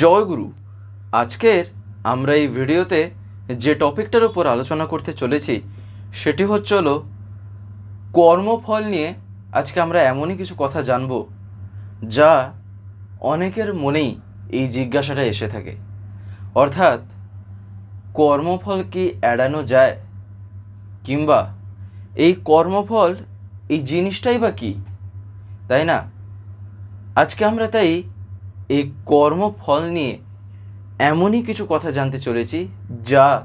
জয় গুরু। আজকের আমরা এই ভিডিওতে যে টপিকটার উপর আলোচনা করতে চলেছি, সেটি হচ্ছে হলো কর্মফল নিয়ে আজকে আমরা এমনই কিছু কথা জানব যা অনেকের মনেই এই জিজ্ঞাসাটা এসে থাকে। অর্থাৎ, কর্মফল কি এড়ানো যায়? কিংবা এই কর্মফল, এই জিনিসটাই বা কী? তাই না? আজকে আমরা তাই এই কর্মফল নিয়ে এমনই কিছু কথা জানতে চলেছি যা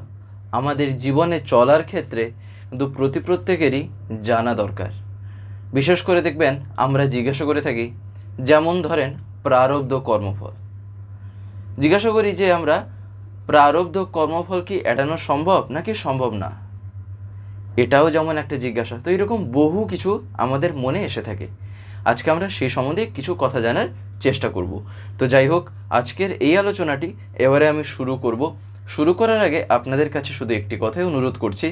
আমাদের জীবনে চলার ক্ষেত্রে কিন্তু প্রতি প্রত্যেকেরই জানা দরকার। বিশেষ করে দেখবেন, আমরা জিজ্ঞাসা করে থাকি, যেমন ধরেন প্রারব্ধ কর্মফল। জিজ্ঞাসা করি যে, আমরা প্রারব্ধ কর্মফল কি এড়ানো সম্ভব নাকি সম্ভব না? এটাও যেমন একটা জিজ্ঞাসা, তো এরকম বহু কিছু আমাদের মনে এসে থাকে। আজকে আমরা সেই সম্বন্ধে কিছু কথা জানার চেষ্টা করব। তো যাই হোক, আজকের এই আলোচনাটি এবারে আমি শুরু করব। শুরু করার আগে আপনাদের কাছে শুধু একটি কথাই অনুরোধ করছি,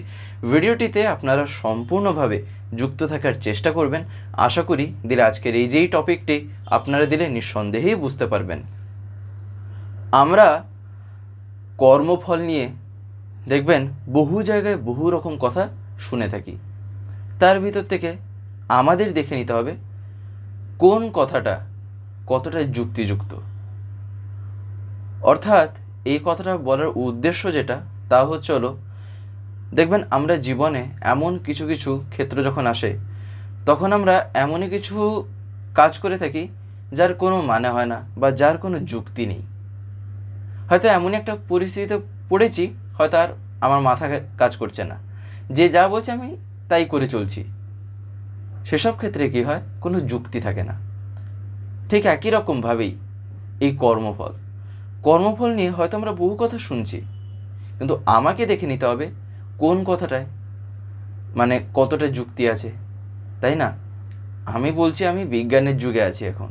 ভিডিওটিতে আপনারা সম্পূর্ণভাবে যুক্ত থাকার চেষ্টা করবেন। আশা করি দিলে আজকের এই যেই টপিকটি আপনারা দিলে নিঃসন্দেহেই বুঝতে পারবেন। আমরা কর্মফল নিয়ে দেখবেন বহু জায়গায় বহু রকম কথা শুনে থাকি। তার ভিতর থেকে আমাদের দেখে নিতে হবে, কোন কথাটা কতটা যুক্তিযুক্ত? অর্থাৎ এই কথাটা বলার উদ্দেশ্য যেটা, তা হচ্ছে হলো, দেখবেন আমরা জীবনে এমন কিছু কিছু ক্ষেত্র যখন আসে, তখন আমরা এমনই কিছু কাজ করে থাকি যার কোনো মানে হয় না বা যার কোনো যুক্তি নেই। হয়তো এমনই একটা পরিস্থিতিতে পড়েছি, হয়তো আর আমার মাথা কাজ করছে না। যে যা বলছে আমি তাই করে চলছি। সেসব ক্ষেত্রে কী হয়? কোনো যুক্তি থাকে না। ঠিক একই রকমভাবেই এই কর্মফল। কর্মফল নিয়ে হয়তো আমরা বহু কথা শুনছি, কিন্তু আমাকে দেখে নিতে হবে কোন কথাটায় মানে কতটা যুক্তি আছে, তাই না? আমি বলছি আমি বিজ্ঞানের যুগে আছি এখন,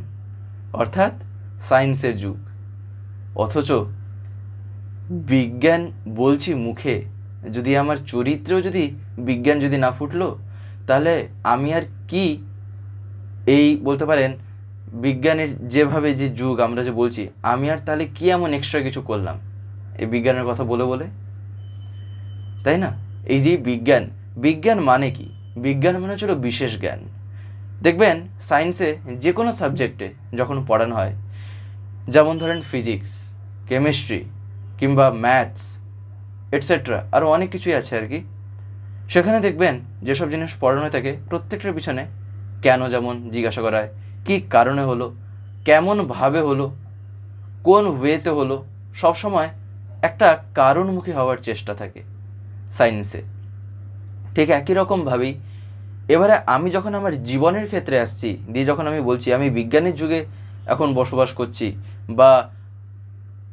অর্থাৎ সায়েন্সের যুগ। অথচ বিজ্ঞান বলছি মুখে, যদি আমার চরিত্রেও যদি বিজ্ঞান যদি না ফুটলো, তাহলে আমি আর কি এই বলতে পারেন বিজ্ঞানের যেভাবে যে যুগ, আমরা যে বলছি, আমি আর তাহলে কি এমন এক্সট্রা কিছু করলাম? এই বিজ্ঞানের কথা বলে বলে? তাই না? এই যে বিজ্ঞান বিজ্ঞান মানে কি? বিজ্ঞান মানে হচ্ছিল বিশেষ জ্ঞান। দেখবেন সায়েন্সে যে কোনো সাবজেক্টে যখন পড়ানো হয়, যেমন ধরেন ফিজিক্স কেমিস্ট্রি কিংবা ম্যাথস এটসেট্রা আরও অনেক কিছুই আছে আর কি। সেখানে দেখবেন, যেসব জিনিস পড়ানো থাকে, প্রত্যেকটার পিছনে কেন যেমন জিজ্ঞাসা করা হয় কী কারণে হলো? কেমনভাবে হলো? কোন ওয়েতে হলো? সবসময় একটা কারণমুখী হওয়ার চেষ্টা থাকে সায়েন্সে ঠিক একই রকমভাবেই এবারে আমি যখন আমার জীবনের ক্ষেত্রে আসছি, দিয়ে যখন আমি বলছি, আমি বিজ্ঞানের যুগে এখন বসবাস করছি বা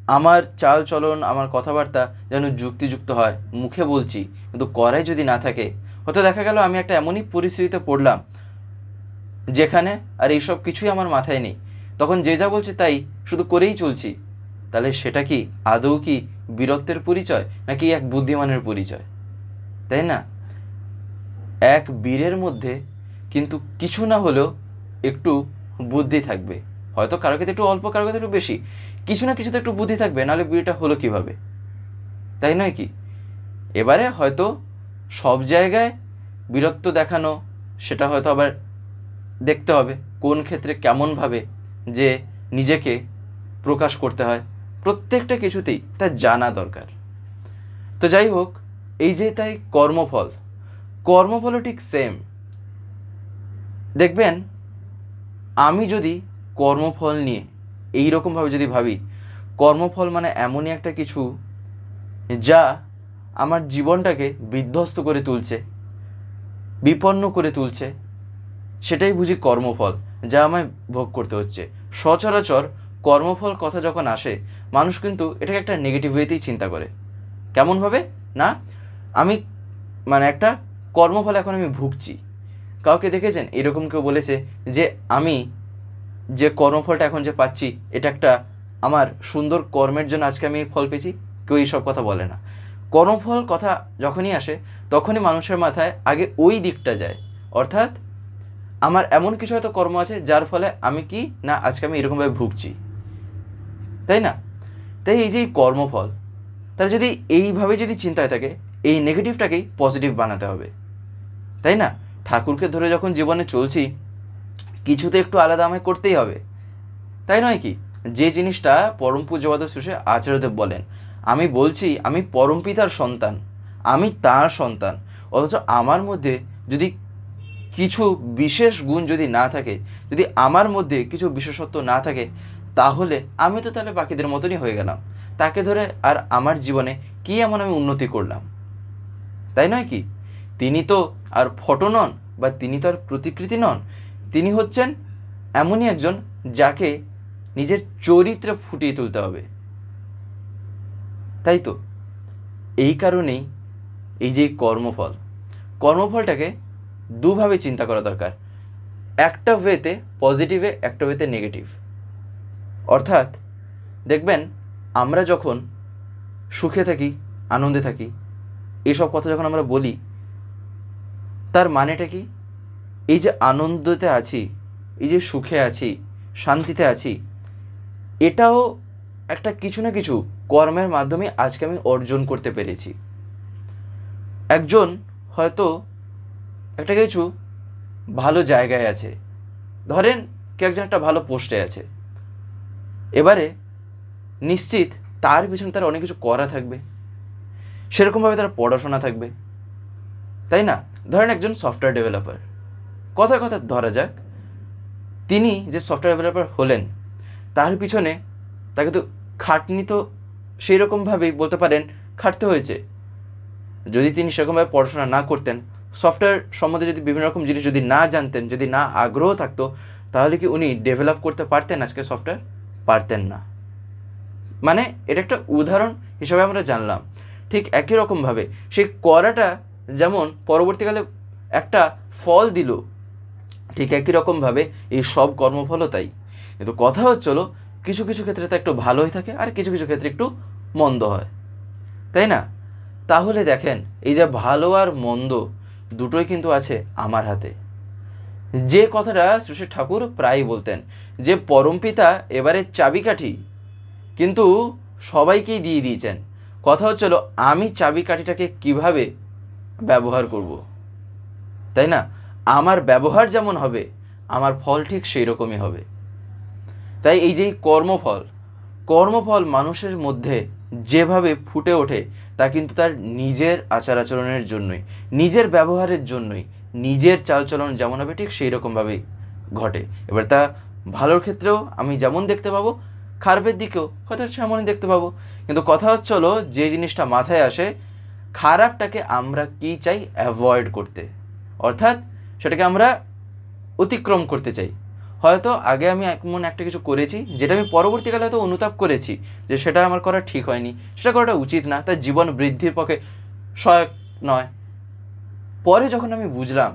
আমার চাল চলন আমার কথাবার্তা যেন যুক্তিযুক্ত হয়, মুখে বলছি, কিন্তু করাই যদি না থাকে, হয়তো দেখা গেল আমি একটা এমনই পরিস্থিতিতে পড়লাম যেখানে আর এইসব কিছুই আমার মাথায় নেই। তখন যে যা বলছে তাই শুধু করেই চলছি। তাহলে সেটা কি আদৌ কি বীরত্বের পরিচয় নাকি এক বুদ্ধিমানের পরিচয়? তাই না? এক বীরের মধ্যে কিন্তু কিছু না হলেও একটু বুদ্ধি থাকবে। হয়তো কারও ক্ষেত্রে একটু অল্প, কারও ক্ষেত্রে একটু বেশি। কিছু না কিছুতে একটু বুদ্ধি থাকবে, নাহলে বীরটা হলো কীভাবে? তাই নয় কি? এবারে হয়তো সব জায়গায় বীরত্ব দেখানো, সেটা হয়তো আবার দেখতে হবে কোন ক্ষেত্রে কেমনভাবে যে নিজেকে প্রকাশ করতে হয়। প্রত্যেকটা কিছুতেই তা জানা দরকার। তো যাই হোক, এই যে তাই কর্মফল। কর্মফলও ঠিক সেম দেখবেন, আমি যদি কর্মফল নিয়ে এই রকমভাবে যদি ভাবি, কর্মফল মানে এমনই একটা কিছু যা আমার জীবনটাকে বিধ্বস্ত করে তুলছে, বিপন্ন করে তুলছে সেটাই বুঝি কর্মফল, যা আমায় ভোগ করতে হচ্ছে। সচরাচর কর্মফল কথা যখন আসে, মানুষ কিন্তু এটাকে একটা নেগেটিভ ওয়েতেই চিন্তা করে। কেমনভাবে? না, আমি মানে একটা কর্মফল এখন আমি ভুগছি। কাউকে দেখেছেন? এরকম কেউ বলেছে যে, আমি যে কর্মফলটা এখন যে পাচ্ছি, এটা একটা আমার সুন্দর কর্মের জন্য আজকে আমি ফল পেয়েছি। কেউ এইসব কথা বলে না। কর্মফল কথা যখনই আসে, তখনই মানুষের মাথায় আগে ওই দিকটা যায়। অর্থাৎ আমার এমন কিছু হয়তো কর্ম আছে যার ফলে আমি কি, না, আজকে আমি এরকমভাবে ভুগছি। তাই না? তাই এই যে কর্মফল তাহলে যদি এইভাবে যদি চিন্তায় থাকে, এই নেগেটিভটাকেই পজিটিভ বানাতে হবে। তাই না? ঠাকুরকে ধরে যখন জীবনে চলছি কিছু তো একটু আলাদা আমায় করতেই হবে। তাই নয় কি? যে জিনিসটা পরম পূজ্যবাদ শেষে আচার্যদেব বলেন, আমি বলছি, আমি পরম পিতার সন্তান, আমি তার সন্তান, অথচ আমার মধ্যে যদি কিছু বিশেষ গুণ যদি না থাকে, যদি আমার মধ্যে কিছু বিশেষত্ব না থাকে, তাহলে আমি তো তাহলে বাকিদের মতনই হয়ে গেলাম। তাকে ধরে আর আমার জীবনে কি এমন আমি উন্নতি করলাম? তাই নয় কি? তিনি তো আর ফটো নন বা তিনি তো আর প্রতিকৃতি নন। তিনি হচ্ছেন এমনই একজন যাকে নিজের চরিত্রে ফুটিয়ে তুলতে হবে। তাই তো? এই কারণেই এই যে কর্মফল, কর্মফলটাকে দুভাবে চিন্তা করা দরকার। একটা ওয়েতে পজিটিভে একটা ওয়েতে নেগেটিভ অর্থাৎ, দেখবেন, আমরা যখন সুখে থাকি, আনন্দে থাকি, এসব কথা যখন আমরা বলি, তার মানেটা কি? এই যে আনন্দতে আছি, এই যে সুখে আছি, শান্তিতে আছি, এটাও একটা কিছু না কিছু কর্মের মাধ্যমে আজকে আমি অর্জন করতে পেরেছি। একজন হয়তো একটা কিছু ভালো জায়গায় আছে। ধরেন কে একজন একটা ভালো পোস্টে আছে। এবারে নিশ্চিত তার পিছনে তার অনেক কিছু করা থাকবে। সেরকমভাবে তার পড়াশোনা থাকবে। তাই না? ধরেন একজন সফটওয়্যার ডেভেলপার কথা কথা ধরা যাক, তিনি যে সফটওয়্যার ডেভেলপার হলেন, তার পিছনে তাকে তো খাটনি তো সেই রকমভাবেই বলতে পারেন, খাটতে হয়েছে। যদি তিনি সেরকমভাবে পড়াশোনা না করতেন সফটওয়্যার সম্বন্ধে যদি বিভিন্ন রকম জিনিস যদি না জানতেন, যদি না আগ্রহ থাকতো, তাহলে কি উনি ডেভেলপ করতে পারতেন আজকে সফটওয়্যার? পারতেন না। মানে এটা একটা উদাহরণ হিসাবে আমরা জানলাম। ঠিক একই রকমভাবে সেই করাটা যেমন পরবর্তীকালে একটা ফল দিল, ঠিক একই রকমভাবে এই সব কর্মফলও তাই। কিন্তু কথা হচ্ছে হলো, কিছু কিছু ক্ষেত্রে তা একটু ভালোই থাকে আর কিছু কিছু ক্ষেত্রে একটু মন্দ হয়। তাই না? তাহলে দেখেন, এই যে ভালো আর মন্দ দুটোই কিন্তু আছে আমার হাতে। যে কথাটা শ্রী ঠাকুর প্রায়ই বলতেন, যে পরমপিতা এবারে চাবিকাঠি, কিন্তু সবাইকেই দিয়ে দিয়েছেন। কথা হচ্ছিল আমি চাবিকাঠিটাকে কীভাবে ব্যবহার করব? তাই না? আমার ব্যবহার যেমন হবে, আমার ফল ঠিক সেই রকমই হবে। তাই এই যে কর্মফল কর্মফল মানুষের মধ্যে যেভাবে ফুটে ওঠে তা কিন্তু তার নিজের আচার আচরণের জন্যই, নিজের ব্যবহারের জন্যই, নিজের চালচলন যেমন হবে ঠিক সেই রকমভাবেই ঘটে। এবার তা ভালোর ক্ষেত্রেও আমি যেমন দেখতে পাবো, খারাপের দিকেও হয়তো সেমনই দেখতে পাবো। কিন্তু কথা হচ্ছে হলো যে জিনিসটা মাথায় আসে, খারাপটাকে আমরা কি চাই? অ্যাভয়েড করতে। অর্থাৎ সেটাকে আমরা অতিক্রম করতে চাই। হয়তো আগে আমি এমন একটা কিছু করেছি, যেটা আমি পরবর্তীকালে হয়তো অনুতাপ করেছি, যে সেটা আমার করা ঠিক হয়নি। সেটা করাটা উচিত না তার জীবন বৃদ্ধির পক্ষে সহায়ক নয়। পরে যখন আমি বুঝলাম,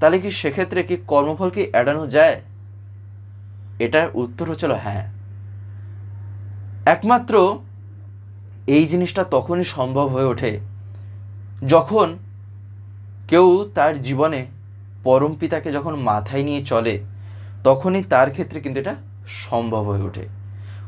তাহলে কি সেক্ষেত্রে কি কর্মফল কি এড়ানো যায়? এটার উত্তর হচ্ছিল হ্যাঁ। একমাত্র এই জিনিসটা তখনই সম্ভব হয়ে ওঠে, যখন কেউ তার জীবনে পরম পিতাকে যখন মাথায় নিয়ে চলে তখনই তার ক্ষেত্রে কিন্তু এটা সম্ভব হয়ে ওঠে।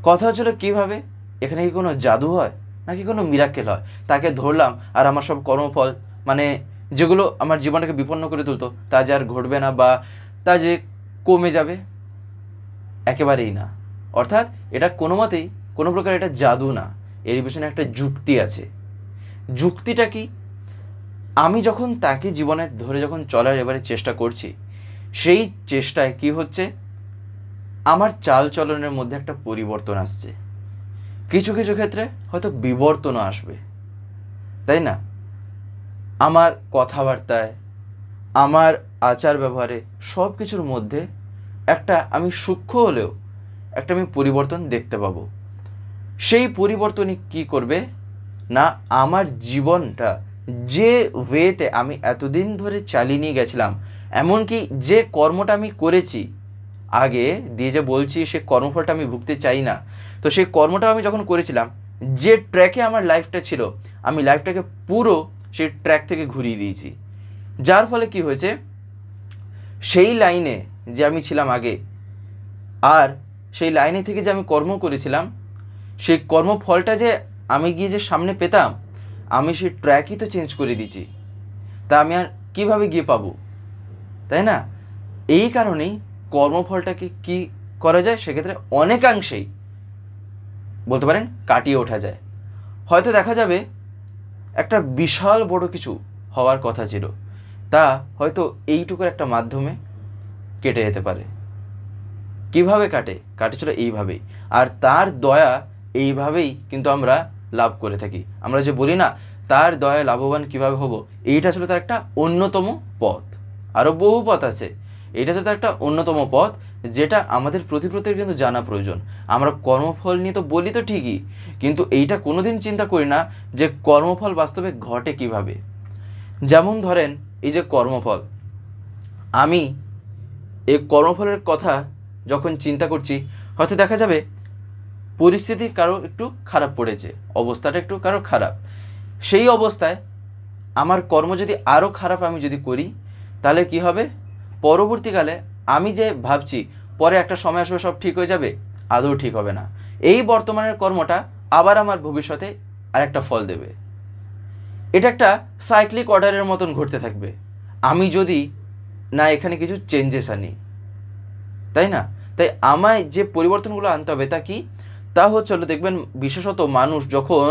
কথা হচ্ছিল কীভাবে? এখানে কি কোনো জাদু হয়? নাকি কোনো মিরাক্কেল হয়? তাকে ধরলাম, আর আমার সব কর্মফল মানে যেগুলো আমার জীবনটাকে বিপন্ন করে তুলতো, তা যে আর ঘটবে না বা তা যে কমে যাবে, একেবারেই না। অর্থাৎ এটা কোনো মতেই, কোনো প্রকার এটা জাদু না। এর পিছনে একটা যুক্তি আছে। যুক্তিটা কি? আমি যখন তাকে জীবনে ধরে যখন চলার এবারে চেষ্টা করছি সেই চেষ্টায় কি হচ্ছে? আমার চাল চলনের মধ্যে একটা পরিবর্তন আসছে। কিছু কিছু ক্ষেত্রে হয়তো বিবর্তনও আসবে। তাই না? আমার কথাবার্তায়, আমার আচার ব্যবহারে সব কিছুর মধ্যে একটা আমি সূক্ষ্ম হলেও একটা আমি পরিবর্তন দেখতে পাবো। সেই পরিবর্তনই কি করবে? না, আমার জীবনটা যে ওয়েতে আমি এতদিন ধরে চালিয়ে নিয়ে গেছিলাম এমনকি যে কর্মটা আমি করেছি, আগে দিয়ে যে বলছি সে কর্মফলটা আমি ভুগতে চাই না। তো সেই কর্মটা আমি যখন করেছিলাম, যে ট্র্যাকে আমার লাইফটা ছিল, আমি লাইফটাকে পুরো সেই ট্র্যাক থেকে ঘুরিয়ে দিয়েছি। যার ফলে কি হয়েছে? সেই লাইনে যে আমি ছিলাম আগে, আর সেই লাইনে থেকে যে আমি কর্ম করেছিলাম, সেই কর্মফলটা যে আমি গিয়ে যে সামনে পেতাম, আমি সেই ট্র্যাকই তো চেঞ্জ করে দিয়েছি। তা আমি আর কীভাবে গিয়ে পাবো? তাই না? এই কারণেই কর্মফলটাকে কি করা যায়? সেক্ষেত্রে অনেকাংশেই বলতে পারেন কাটিয়ে ওঠা যায়। হয়তো দেখা যাবে একটা বিশাল বড় কিছু হওয়ার কথা ছিল। তা হয়তো এইটুকুর একটা মাধ্যমে কেটে যেতে পারে। কীভাবে কাটে? কাটে ছিল এইভাবেই। আর তার দয়া এইভাবেই কিন্তু আমরা লাভ করে থাকি। আমরা যে বলি না, তার দয়া লাভবান কীভাবে হব? এইটা ছিল তার একটা অন্যতম পথ। আরও বহু পথ আছে। এটা তার একটা অন্যতম পথ, যেটা আমাদের প্রতি কিন্তু জানা প্রয়োজন। আমরা কর্মফল নিয়ে তো বলি তো ঠিকই, কিন্তু এইটা কোনোদিন চিন্তা করি না যে কর্মফল বাস্তবে ঘটে কীভাবে। যেমন ধরেন, এই যে কর্মফল। আমি এই কর্মফলের কথা যখন চিন্তা করছি, হয়তো দেখা যাবে পরিস্থিতি কারও একটু খারাপ পড়েছে, অবস্থাটা একটু কারও খারাপ। সেই অবস্থায় আমার কর্ম যদি আরও খারাপ আমি যদি করি তাহলে কি হবে? পরবর্তীকালে আমি যে ভাবছি, পরে একটা সময় আসবে সব ঠিক হয়ে যাবে, আদৌ ঠিক হবে না। এই বর্তমানের কর্মটা আবার আমার ভবিষ্যতে আরেকটা ফল দেবে। এটা একটা সাইক্লিক অর্ডারের মতন ঘটতে থাকবে। আমি যদি না এখানে কিছু চেঞ্জেস আনি, তাই না? তাই আমায় যে পরিবর্তনগুলো আনতে হবে তা কি? তা হচ্ছে হলো, দেখবেন বিশেষত মানুষ যখন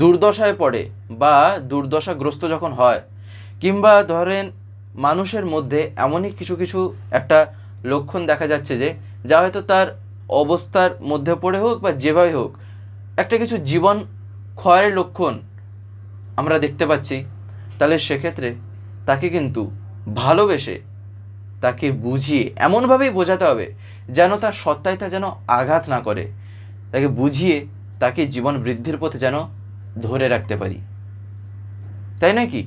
দুর্দশায় পড়ে বা দুর্দশাগ্রস্ত যখন হয় কিংবা ধরেন মানুষের মধ্যে এমনই কিছু কিছু একটা লক্ষণ দেখা যাচ্ছে যে, যা হয়তো তার অবস্থার মধ্যে পড়ে হোক বা যেভাবে হোক, একটা কিছু জীবন ক্ষয়ের লক্ষণ আমরা দেখতে পাচ্ছি। তাহলে সেক্ষেত্রে তাকে কিন্তু ভালোবেসে তাকে বুঝিয়ে এমনভাবেই বোঝাতে হবে যেন তার সত্তায় তা যেন আঘাত না করে। তাকে বুঝিয়ে তাকে জীবন বৃদ্ধির পথে যেন ধরে রাখতে পারি। তাই নয় কি?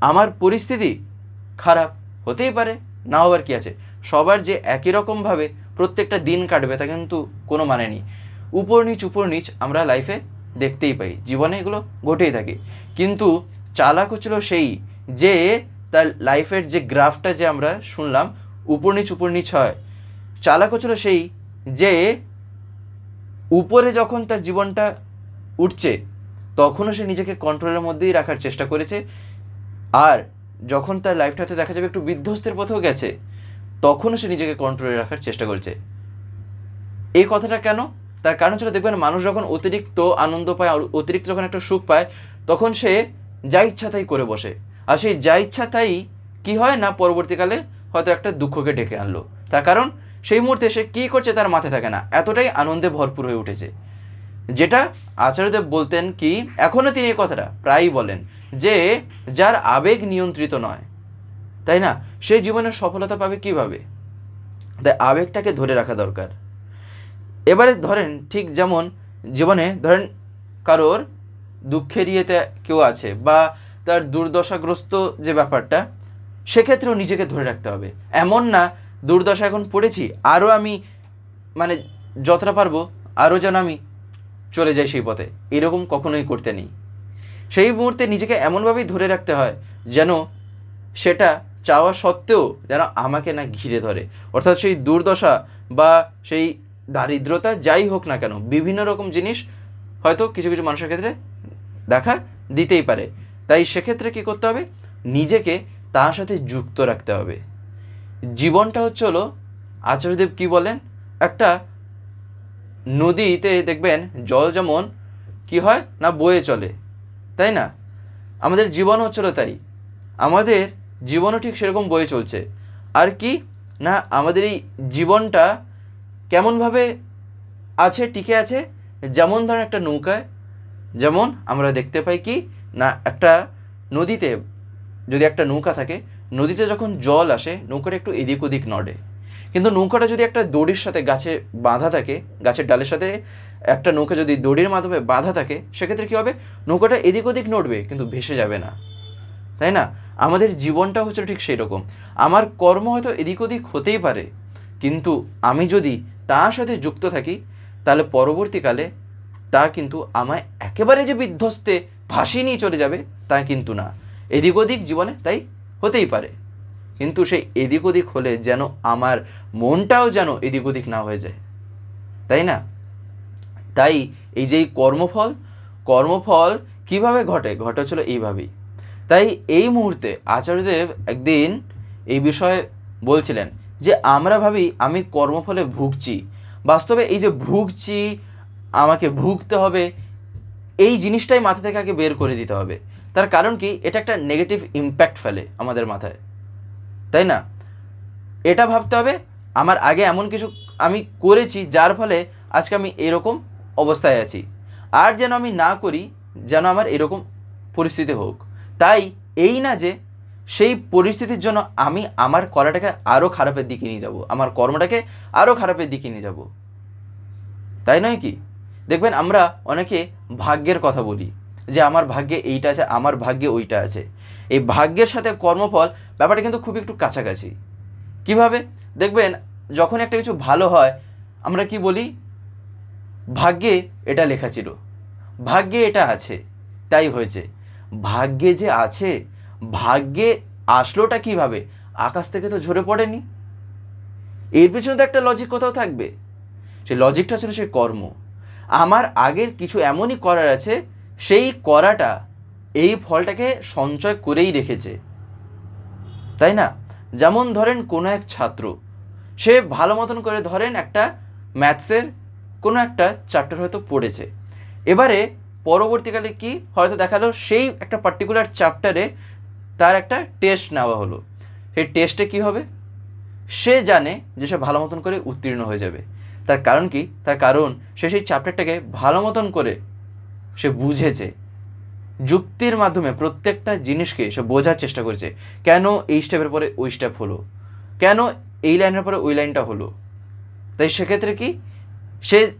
আমার পরিস্থিতি খারাপ হতেই পারে না হওয়ার কি আছে। সবার যে একই রকমভাবে প্রত্যেকটা দিন কাটবে তা কিন্তু কোনো মানে নেই। উপর নিচ উপর নিচ আমরা লাইফে দেখতেই পাই, জীবনে এগুলো ঘটেই থাকে। কিন্তু চালাক হচ্ছিল সেই যে তার লাইফের যে গ্রাফটা যে আমরা শুনলাম, উপর নিচ উপর নিচ হয়। চালাক হচ্ছিল সেই যে উপরে যখন তার জীবনটা উঠছে, তখনও সে নিজেকে কন্ট্রোলের মধ্যেই রাখার চেষ্টা করেছে। আর যখন তার লাইফটাতে দেখা যাবে একটু বিধ্বস্তের পথেও গেছে, তখনও সে নিজেকে কন্ট্রোলে রাখার চেষ্টা করছে। এই কথাটা কেন? তার কারণ ছিল দেখবেন, মানুষ যখন অতিরিক্ত আনন্দ পায় অতিরিক্ত যখন একটা সুখ পায়, তখন সে যা ইচ্ছা তাই করে বসে। আর সেই যা ইচ্ছা তাই কি হয় না, পরবর্তীকালে হয়তো একটা দুঃখকে ডেকে আনলো। তার কারণ, সেই মুহূর্তে সে কী করছে তার মাথায় থাকে না। এতটাই আনন্দে ভরপুর হয়ে উঠেছে। যেটা আচার্যদেব বলতেন কি এখনও তিনি এই কথাটা প্রায়ই বলেন। যে যার আবেগ নিয়ন্ত্রিত নয়। তাই না? সে জীবনের সফলতা পাবে কীভাবে? তাই আবেগটাকে ধরে রাখা দরকার। এবারে ধরেন ঠিক যেমন জীবনে ধরেন কারোর দুঃখের ইয়েতে কেউ আছে বা তার দুর্দশাগ্রস্ত যে ব্যাপারটা, সেক্ষেত্রেও নিজেকে ধরে রাখতে হবে। এমন না, দুর্দশা এখন পড়েছি আরও আমি মানে যতটা পারব আরও যেন আমি চলে যাই সেই পথে। এরকম কখনোই করতে নেই। সেই মুহূর্তে নিজেকে এমনভাবেই ধরে রাখতে হয় যেন সেটা চাওয়া সত্ত্বেও যেন আমাকে না ঘিরে ধরে। অর্থাৎ সেই দুর্দশা বা সেই দারিদ্রতা যাই হোক না কেন, বিভিন্ন রকম জিনিস হয়তো কিছু কিছু মানুষের ক্ষেত্রে দেখা দিতেই পারে। তাই সেক্ষেত্রে কী করতে হবে? নিজেকে তার সাথে যুক্ত রাখতে হবে। জীবনটা হচ্ছে হলো, আচার্যদেব কি বলেন? একটা নদীতে দেখবেন জল যেমন কি হয় না বয়ে চলে। তাই না? আমাদের জীবন হচ্ছিল তাই। আমাদের জীবনও ঠিক সেরকম বয়ে চলছে। আর কি? না, আমাদের এই জীবনটা কেমনভাবে আছে, টিকে আছে? যেমন ধরেন একটা নৌকায়, যেমন আমরা দেখতে পাই কি? না, একটা নদীতে, যদি একটা নৌকা থাকে, নদীতে যখন জল আসে, নৌকাটা একটু এদিক ওদিক নড়ে। কিন্তু নৌকাটা যদি একটা দড়ির সাথে গাছে বাঁধা থাকে, গাছের ডালের সাথে একটা নৌকা যদি দড়ির মাধ্যমে বাঁধা থাকে, সেক্ষেত্রে কী হবে? নৌকাটা এদিক ওদিক নড়বে, কিন্তু ভেসে যাবে না। তাই না? আমাদের জীবনটা হচ্ছে ঠিক সেই রকম আমার কর্ম হয়তো এদিক ওদিক হতেই পারে, কিন্তু আমি যদি তার সাথে যুক্ত থাকি, তাহলে পরবর্তীকালে তা কিন্তু আমায় একেবারে যে বিধ্বস্তে ভাসিয়ে নিয়ে চলে যাবে, তা কিন্তু না। এদিক ওদিক জীবনে তাই হতেই পারে। কিন্তু সেই এদিক ওদিক হলে যেন আমার মনটাও যেন এদিক ওদিক না হয়ে যায়। তাই না? তাই এই যে কর্মফল কর্মফল কীভাবে ঘটে? ঘটে ছিল এইভাবেই। তাই এই মুহূর্তে আচার্যদেব একদিন এই বিষয়ে বলছিলেন যে, আমরা ভাবি আমি কর্মফলে ভুগছি। বাস্তবে এই যে ভুগছি, আমাকে ভুগতে হবে, এই জিনিসটাই মাথা থেকে আগে বের করে দিতে হবে। তার কারণ কি? এটা একটা নেগেটিভ ইম্প্যাক্ট ফেলে আমাদের মাথায়। তাই না? এটা ভাবতে হবে, আমার আগে এমন কিছু আমি করেছি যার ফলে আজকে আমি এরকম অবস্থায় আছি। আর যেন আমি না করি, যেন আমার এরকম পরিস্থিতি হোক। তাই এই না যে, সেই পরিস্থিতির জন্য আমি আমার কলাটাকে আরও খারাপের দিকে নিয়ে যাব, আমার কর্মটাকে আরও খারাপের দিকে নিয়ে যাব। তাই নয় কি? দেখবেন আমরা অনেকে ভাগ্যের কথা বলি, যে আমার ভাগ্যে এইটা আছে, আমার ভাগ্যে ওইটা আছে। এই ভাগ্যের সাথে কর্মফল ব্যাপারটা কিন্তু খুব একটু কাছাকাছি। কীভাবে? দেখবেন যখন একটা কিছু ভালো হয়, আমরা কি বলি? ভাগ্যে এটা লেখা ছিল। ভাগ্যে এটা আছে, তাই হয়েছে। ভাগ্যে যে আছে, ভাগ্যে আসলোটা কীভাবে? আকাশ থেকে তো ঝরে পড়েনি। এর পিছনে তো একটা লজিক কোথাও থাকবে। সে লজিকটা ছিল সে কর্ম। আমার আগের কিছু এমনই করার আছে, সেই করাটা এই ফলটাকে সঞ্চয় করেই রেখেছে। তাই না? যেমন ধরেন কোনো এক ছাত্র, সে ভালো মতন করে ধরেন একটা ম্যাথসের কোনো একটা চ্যাপ্টার হয়তো পড়েছে। এবারে পরবর্তীকালে কি হয়তো দেখাল, সেই একটা পার্টিকুলার চ্যাপ্টারে তার একটা টেস্ট নেওয়া হলো। সেই টেস্টে কি হবে? সে জানে যে সে ভালো মতন করে উত্তীর্ণ হয়ে যাবে। তার কারণ কি? তার কারণ সে সেই চ্যাপ্টারটাকে ভালো মতন করে সে বুঝেছে। যুক্তির মাধ্যমে প্রত্যেকটা জিনিসকে সে বোঝার চেষ্টা করেছে। কেন এই স্টেপের পরে ওই স্টেপ হলো? কেন এই লাইনের পরে ওই লাইনটা হলো? তাই সেক্ষেত্রে কি সে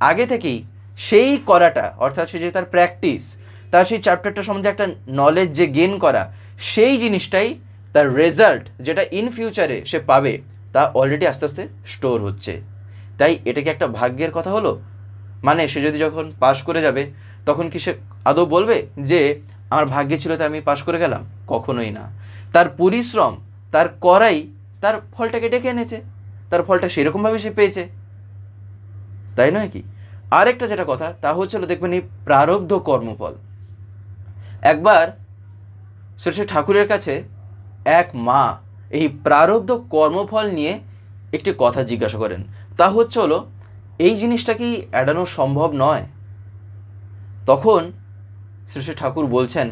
আগে থেকেই সেই করাটা, অর্থাৎ সে যে তার প্র্যাকটিস তার সেই চ্যাপ্টারটা সম্বন্ধে একটা নলেজ যে গেন করা, সেই জিনিসটাই তার রেজাল্ট যেটা ইন ফিউচারে সে পাবে, তা অলরেডি আস্তে আস্তে স্টোর হচ্ছে। তাই এটা কি একটা ভাগ্যের কথা হলো? মানে সে যদি যখন পাশ করে যাবে, তখন কি সে আদৌ বলবে যে, আমার ভাগ্যে ছিল তাই আমি পাশ করে গেলাম কখনোই না। তার পরিশ্রম, তার করাই, তার ফলটাকে ডেকে এনেছে। তার ফলটা সেরকমভাবে সে পেয়েছে। তাই নয় কি? আরেকটা যেটা কথা, তা হচ্ছিল দেখবেন এই প্রারব্ধ কর্মফল। একবার শ্রী ঠাকুরের কাছে এক মা এই প্রারব্ধ কর্মফল নিয়ে একটি কথা জিজ্ঞাসা করেন। তা হচ্ছে হলো, এই জিনিসটা কি এড়ানো সম্ভব নয়? তখন শ্রী ঠাকুর বলছেন,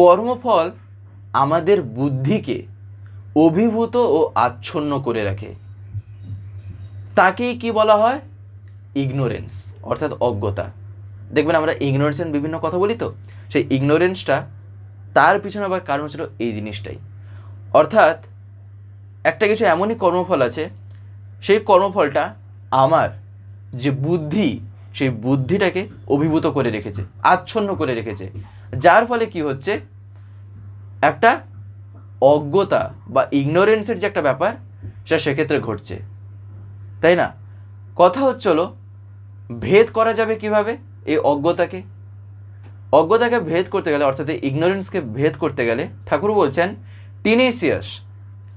কর্মফল আমাদের বুদ্ধিকে অভিভূত ও আচ্ছন্ন করে রাখে। তাকেই কি বলা হয়? ইগনোরেন্স অর্থাৎ অজ্ঞতা। দেখবেন আমরা ইগনোরেন্সের বিভিন্ন কথা বলি তো, সেই ইগনোরেন্সটা তার পিছনে আবার কারণ ছিল এই জিনিসটাই। অর্থাৎ একটা কিছু এমনই কর্মফল আছে, সেই কর্মফলটা আমার যে বুদ্ধি, সেই বুদ্ধিটাকে অভিভূত করে রেখেছে, আচ্ছন্ন করে রেখেছে। যার ফলে কি হচ্ছে? একটা অজ্ঞতা বা ইগনোরেন্সের যে একটা ব্যাপার, সেটা সেক্ষেত্রে ঘটছে। তাই না? কথা হচ্ছে হলো, ভেদ করা যাবে কীভাবে এই অজ্ঞতাকে? অজ্ঞতাকে ভেদ করতে গেলে, অর্থাৎ এই ইগনোরেন্সকে ভেদ করতে গেলে, ঠাকুর বলছেন tenacious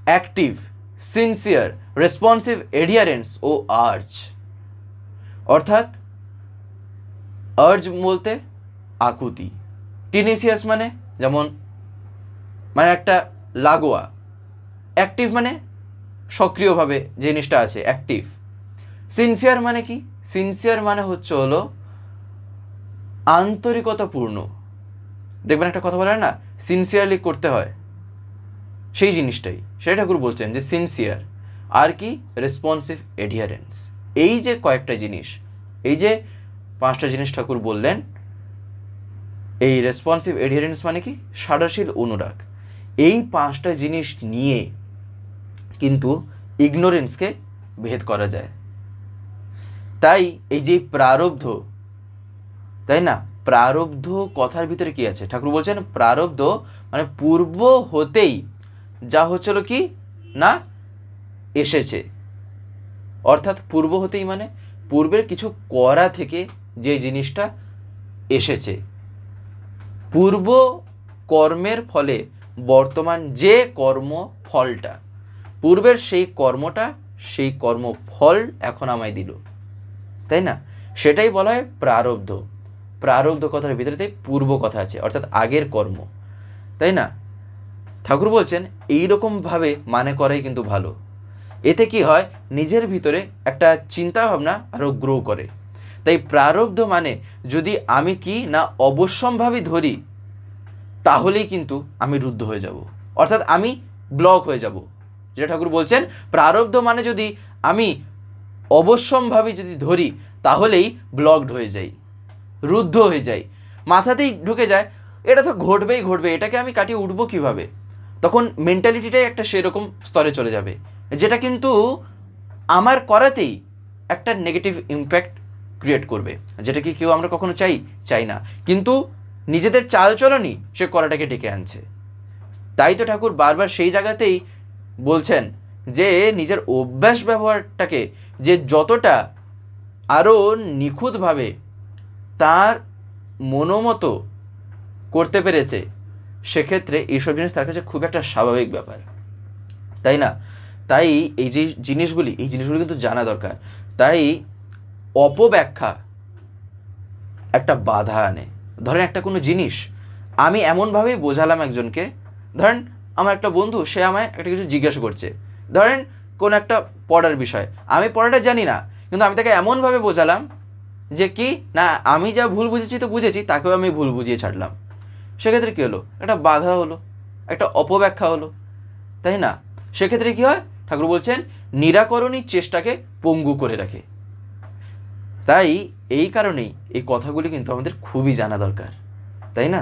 active sincere responsive adherence ও আর্জ অর্থাৎ আর্জ বলতে আকুতি। টিনেসিয়াস মানে যেমন মানে একটা লাগোয়া। অ্যাক্টিভ মানে সক্রিয়ভাবে জিনিসটা আছে অ্যাক্টিভ সিনসিয়ার মানে কি? সিনসিয়ার মানে হচ্ছে হলো আন্তরিকতাপূর্ণ। দেখবেন একটা কথা বলে না? সিনসিয়ারলি করতে হয়। সেই জিনিসটাই। সেটা ঠাকুর বলছেন যে সিনসিয়ার আর কি? রেসপন্সিভ এডিয়ারেন্স এই যে কয়েকটা জিনিস, এই যে পাঁচটা জিনিস ঠাকুর বললেন, এই রেসপন্সিভ এডিয়ারেন্স মানে কি? সাদাশীল অনুরাগ। এই পাঁচটা জিনিস নিয়ে কিন্তু ইগনোরেন্সকে ভেদ করা যায়। তাই এই যে প্রারব্ধ, তাই না? প্রারব্ধ কথার ভিতরে কি আছে? ঠাকুর বলছেন প্রারব্ধ মানে পূর্ব হতেই যা হচ্ছিল কি? না, এসেছে। অর্থাৎ পূর্ব হতেই মানে পূর্বের কিছু করা থেকে যে জিনিসটা এসেছে। পূর্ব কর্মের ফলে বর্তমান যে কর্ম ফলটা, পূর্বের সেই কর্মটা সেই কর্মফল এখন আমায় দিল। তাই না? সেটাই বলা হয় প্রারব্ধ। প্রারব্ধ কথার ভিতরে তাই পূর্ব কথা আছে, অর্থাৎ আগের কর্ম। তাই না? ঠাকুর বলছেন এই ভাবে মানে করাই কিন্তু ভালো। এতে কি হয়? নিজের ভিতরে একটা চিন্তা ভাবনা আরও গ্রো করে। তাই প্রারব্ধ মানে যদি আমি কি না অবশ্যম্ভাবী ধরি, তাহলেই কিন্তু আমি রুদ্ধ হয়ে যাব। অর্থাৎ আমি ব্লক হয়ে যাব। যেটা ঠাকুর বলছেন, প্রারব্ধ মানে যদি আমি অবশ্যম্ভাবী যদি ধরি, তাহলেই ব্লকড হয়ে যাই রুদ্ধ হয়ে যাই মাথাতেই ঢুকে যায়, এটা তো ঘটবেই ঘটবে, এটাকে আমি কাটিয়ে উঠবো কীভাবে? তখন মেন্টালিটিটাই একটা সেরকম স্তরে চলে যাবে, যেটা কিন্তু আমার করাতেই একটা নেগেটিভ ইম্প্যাক্ট ক্রিয়েট করবে যেটা কি কেউ আমরা কখনো চাই চাই না। কিন্তু নিজেদের চালচলনই সে করাটাকে ডেকে আনছে। তাই তো ঠাকুর বারবার সেই জায়গাতেই বলছেন যে, নিজের অভ্যাস ব্যবহারটাকে যে যতটা আরও নিখুঁতভাবে তার মনোমতো করতে পেরেছে, সেক্ষেত্রে এইসব জিনিস তার কাছে খুব একটা স্বাভাবিক ব্যাপার। তাই না? তাই এই যে জিনিসগুলি, এই জিনিসগুলি কিন্তু জানা দরকার। তাই অপব্যাখ্যা একটা বাধা আনে। ধরেন একটা কোনো জিনিস, আমি এমনভাবেই বোঝালাম একজনকে, ধরেন আমার একটা বন্ধু, সে আমায় একটা কিছু জিজ্ঞাসা করছে। ধরেন কোন একটা পড়ার বিষয়। আমি পড়াটা জানি না, কিন্তু আমি তাকে এমনভাবে বোঝালাম যে কি, না, আমি যা ভুল বুঝেছি তো বুঝেছি, তাকেও আমি ভুল বুঝিয়ে ছাড়লাম। সেক্ষেত্রে কী হলো? একটা বাধা হলো, একটা অপব্যাখ্যা হলো, তাই না? সেক্ষেত্রে কী হয়? ঠাকুর বলছেন, নিরাকরণী চেষ্টাকে পঙ্গু করে রাখে। তাই এই কারণেই এই কথাগুলি কিন্তু আমাদের খুবই জানা দরকার, তাই না?